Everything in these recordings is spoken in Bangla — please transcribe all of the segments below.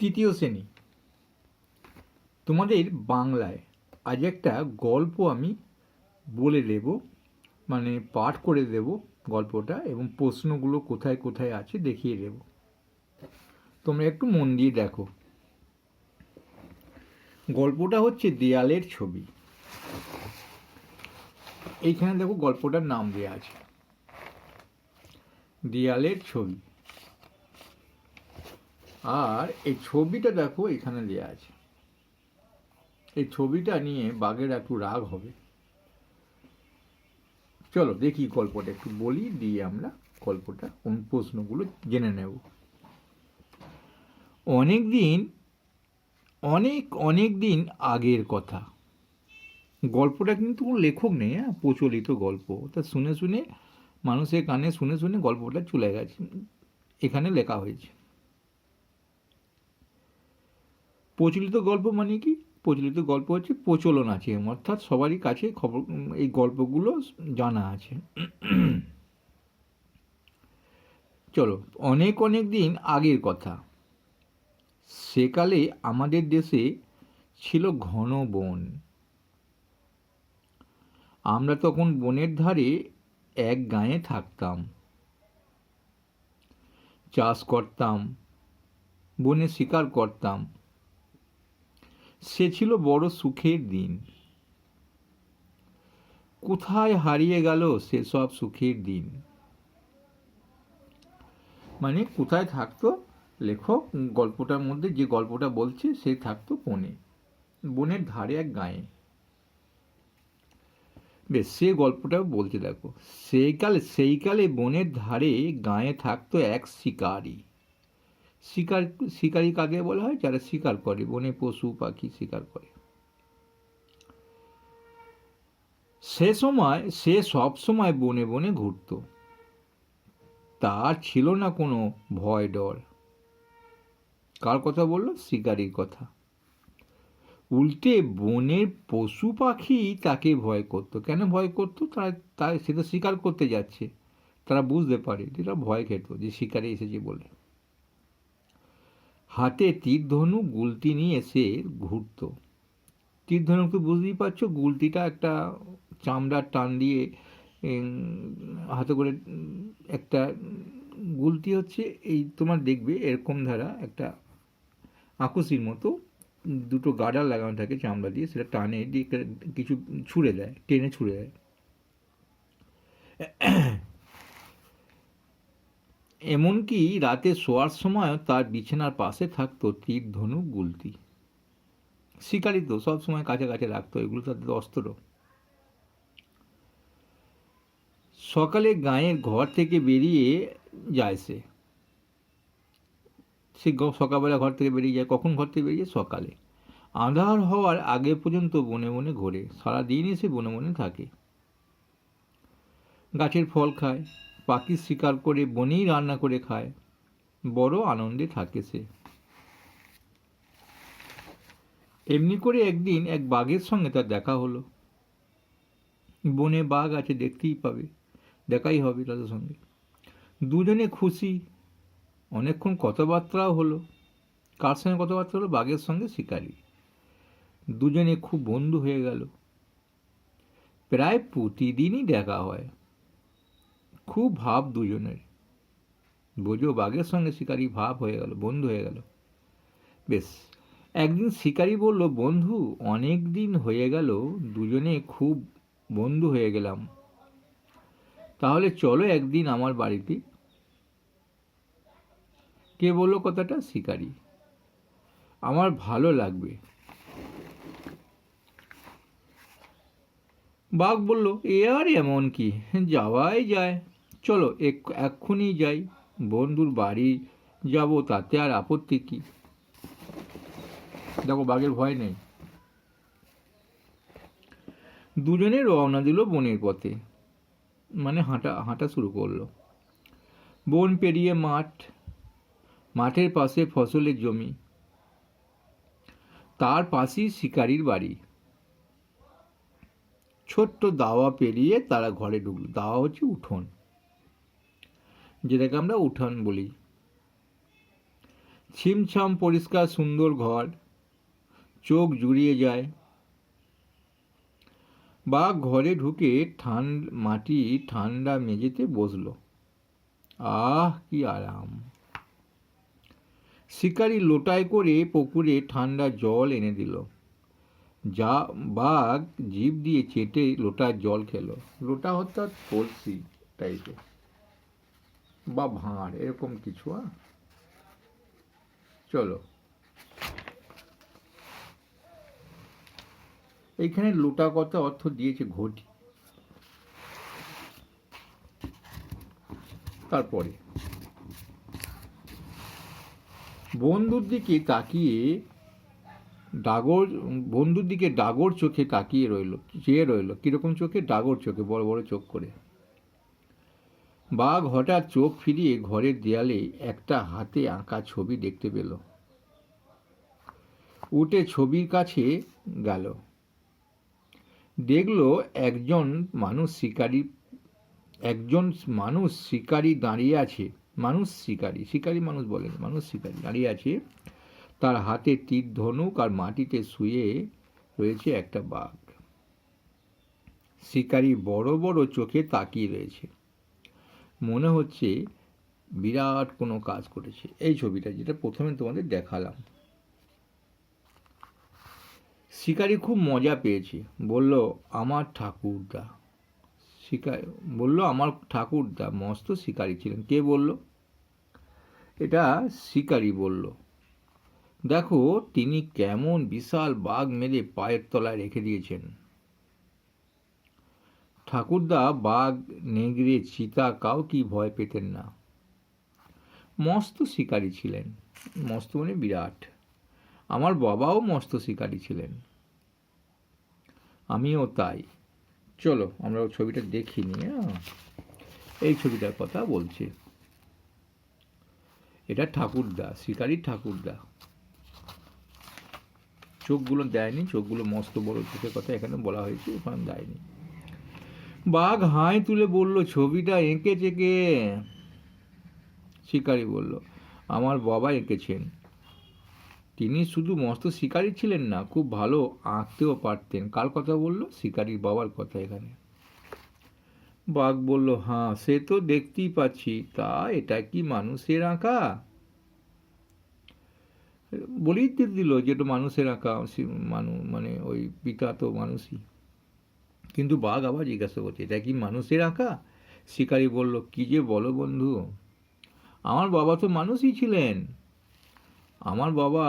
তৃতীয় শ্রেণি। তোমাদের বাংলায় আজ একটা গল্প আমি বলে দেব মানে পাঠ করে দেব গল্পটা এবং প্রশ্নগুলো কোথায় কোথায় আছে দেখিয়ে দেব। তোমরা একটু মন দিয়ে দেখো। গল্পটা হচ্ছে দেয়ালের ছবি। এইখানে দেখো গল্পটার নাম দেওয়া আছে। দেয়ালের ছবি। আর এই ছবিটা দেখো, এখানে দেওয়া আছে। এই ছবিটা নিয়ে বাঘের একটু রাগ হবে। চলো দেখি গল্পটা, একটু বলি, দিয়ে আমরা গল্পটা কোন প্রশ্নগুলো জেনে নেব। অনেক দিন, অনেক অনেক দিন আগের কথা। গল্পটা কিন্তু কোনো লেখক নেই হ্যাঁ প্রচলিত গল্প। তা শুনে শুনে মানুষের কানে শুনে শুনে গল্পটা চলে গেছে। এখানে লেখা হয়েছে। প্রচলিত গল্প মানে কি? প্রচলিত গল্প হচ্ছে প্রচলন আছে, অর্থাৎ সবারই কাছে খবর, এই গল্পগুলো জানা আছে। চলো, অনেক অনেক দিন আগের কথা। সেকালে আমাদের দেশে ছিল ঘন বন। আমরা তখন বনের ধারে এক গাঁয়ে থাকতাম। চাষ করতাম বনে শিকার করতাম। সে ছিল বড় সুখের দিন। কোথায় হারিয়ে গেল সেসব সুখের দিন? মানে কোথায় থাকতো লেখক? গল্পটার মধ্যে যে গল্পটা বলছে সে থাকতো বনে, বনের ধারে এক গায়ে। বেশ, সে গল্পটাও বলছে দেখো। সেইকালে সেইকালে বনের ধারে গায়ে থাকতো এক শিকারী। শিকার, শিকারী কাকে বলা হয়? যারা শিকার করে, বনে পশু, পাখি শিকার করে। সে সময়, সে সব সময় বনে বনে ঘুরত। তার ছিল না কোনো ভয় ডর। কার কথা বলল? শিকারির কথা। উল্টে বনের পশু, পাখি তাকে ভয় করত। কেন ভয় করতো? তারা তাই সে তো শিকার করতে যাচ্ছে। তারা বুঝতে পারে যেটা ভয় খেত যে শিকারে এসেছে বলে। হাতে তীর ধনু গুলতি নিয়ে এসে ঘুরত। তীর ধনুক বুঝতেই পারছ? গুলতিটা একটা চামড়ার টান দিয়ে হাতে করে একটা গুলতি হচ্ছে, এই তোমার দেখবে এরকম ধারা একটা আকুশির মতো, দুটো গাডার লাগানো থাকে চামড়া দিয়ে, সেটা টানে, দিয়ে কিছু ছুঁড়ে দেয়, টেনে ছুঁড়ে দেয়। এমনকি রাতে শোয়ার সময় তার বিছানার পাশে থাকতো তীর ধনুক গুলতি। শিকারি তো সবসময় কাছে কাছে রাখতো, এগুলো তাদের অস্ত্র। সকালে গায়ের ঘর থেকে বেরিয়ে যায় সে। সে সকালবেলা ঘর থেকে বেরিয়ে যায়। কখন ঘর থেকে বেরিয়ে? সকালে। আঁধার হওয়ার আগে পর্যন্ত বনে বনে ঘোরে। সারাদিনই সে বনে বনে থাকে। গাছের ফল খায়। পাখি শিকার করে বনেই রান্না করে খায়। বড় আনন্দে থাকে সে। এমনি করে একদিন এক বাঘের সঙ্গে তার দেখা হলো। বনে বাঘ আছে, দেখতেই পাবে। দেখাই হবে তাদের সঙ্গে। দুজনে খুশি। অনেকক্ষণ কথাবার্তাও হলো। কার সঙ্গে কথাবার্তা হলো? বাঘের সঙ্গে শিকারি। দুজনে খুব বন্ধু হয়ে গেল। প্রায় প্রতিদিনই দেখা হয়। খুব ভাব দুজনের। বোঝো, বাঘের সঙ্গে শিকারি ভাব হয়ে গেল, বন্ধু হয়ে গেল। বেশ, একদিন শিকারি বলল, বন্ধু, অনেক দিন হয়ে গেল, দুজনে খুব বন্ধু হয়ে গেলাম। তাহলে চলো একদিন আমার বাড়িতে। কে বলল কথাটা? শিকারি। আমার ভালো লাগবে। বাঘ বলল, এ আর এমন কি? যাওয়াই যায়। চলো এক্ষুনি যাই। বন্ধুর বাড়ি যাব, তাতে আর আপত্তি কি? দেখো, বাঘের ভয় নেই। দুজনে রওনা দিল বনের পথে। মানে হাঁটা হাঁটা শুরু করল। বন পেরিয়ে মাঠ, মাঠের পাশে ফসলের জমি। তার পাশেই শিকারির বাড়ি। ছোট্ট দাওয়া পেরিয়ে তারা ঘরে ঢুকল। দাওয়া হচ্ছে উঠোন। যেটাকে আমরা উঠান বলি। ছিমছাম পরিষ্কার সুন্দর ঘর, চোখ জুড়িয়ে যায়। বাঘ ঘরে ঢুকে ঠান্ড মাটি ঠান্ডা মেঝেতে বসল। আহ, কি আরাম। শিকারি লোটায় করে পুকুরে ঠান্ডা জল এনে দিল। যা বাঘ জিভ দিয়ে চেটে লোটার জল খেলো। লোটা অর্থাৎ কলসি টাইপের। বা ভাঁড়, এরকম কিছু চলো। এইখানে লোটা কথা অর্থ দিয়েছে ঘটি? তারপরে। বন্ধুর দিকে তাকিয়ে ডাগর, বন্ধুর দিকে ডাগর চোখে তাকিয়ে রইল, চেয়ে রইল, কীরকম চোখে? ডাগর চোখে, বড় বড় চোখ করে। বাঘ হঠাৎ চোখ ফিরিয়ে ঘরের দেয়ালে একটা হাতে আঁকা ছবি দেখতে পেল। উঠে ছবির কাছে গেল। দেখল একজন মানুষ শিকারী, একজন মানুষ শিকারী দাঁড়িয়ে আছে, মানুষ শিকারী শিকারী মানুষ বলেন মানুষ শিকারী দাঁড়িয়ে আছে। তার হাতে তীর, ধনুক আর মাটিতে শুয়ে রয়েছে একটা বাঘ। শিকারী বড় বড় চোখে তাকিয়ে রয়েছে। মনে হচ্ছে বিরাট কোনো কাজ করেছে। এই ছবিটা যেটা প্রথমে তোমাদের দেখালাম। শিকারি খুব মজা পেয়েছে। বলল, আমার ঠাকুরদা। শিকার, বলল, আমার ঠাকুরদা। মস্ত শিকারি ছিলেন। কে বলল? এটা শিকারি বলল। দেখো, তিনি কেমন বিশাল বাঘ মেরে পায়ের তলায় রেখে দিয়েছেন। ঠাকুরদা বাঘ, নেগড়ে, চিতা কাউ কি ভয় পেতেন না। মস্ত শিকারী ছিলেন। মস্ত মানে বিরাট। আমার বাবাও মস্ত শিকারী ছিলেন। আমিও তাই। চলো, আমরা ছবিটা দেখিনি হ্যাঁ? এই ছবিটার কথা বলছি। এটা ঠাকুরদা, শিকারি ঠাকুরদা। চোখগুলো দেয়নি, চোখগুলো মস্ত বড় চোখের কথা এখানে বলা হয়েছে, ওখানে দেয়নি। বাঘ হাই তুলে বলল, ছবিটা এঁকেছে কে? শিকারি বলল, আমার বাবা এঁকেছেন। তিনি শুধু মস্ত শিকারী ছিলেন না, খুব ভালো আঁকতেও পারতেন। কার কথা বলল? শিকারির বাবার কথা এখানে। বাঘ বলল হ্যাঁ সে তো দেখতেই পাচ্ছি। তা এটা কি মানুষের আঁকা? বলেই দিল যে এটা মানুষের আঁকা মানুষ মানে ওই পিতা তো মানুষই। কিন্তু বাঘ আবার জিজ্ঞাসা করছে, এটা কি মানুষের আঁকা? শিকারি বলল, কি যে বলো বন্ধু, আমার বাবা তো মানুষই ছিলেন। আমার বাবা,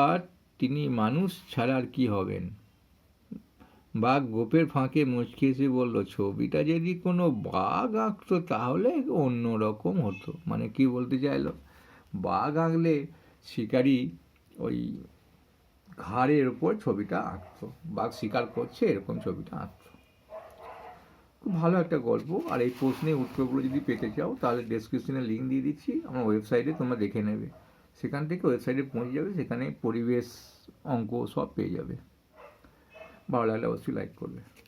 তিনি মানুষ ছাড়া আর কি হবেন? বাঘ গোপের ফাঁকে মুচকি এসে বলল, ছবিটা যদি কোনো বাঘ আঁকতো তাহলে অন্য রকম হতো। মানে কি বলতে চাইলো? বাঘ আঁকলে শিকারি ওই ঘাড়ের ওপর ছবিটা আঁকতো। বাঘ শিকার করছে, এরকম ছবিটা আঁকতো। খুব ভালো একটা গল্প। আর এই প্রশ্নের উত্তরগুলো যদি পেতে চাও, তাহলে ডেসক্রিপশনে লিঙ্ক দিয়ে দিচ্ছি। আমার ওয়েবসাইটে তোমরা দেখে নেবে। সেখান থেকে ওয়েবসাইটে পৌঁছে যাবে, সেখানে পরিবেশ অঙ্ক সব পেয়ে যাবে। ভালো লাগলে অবশ্যই লাইক করবে।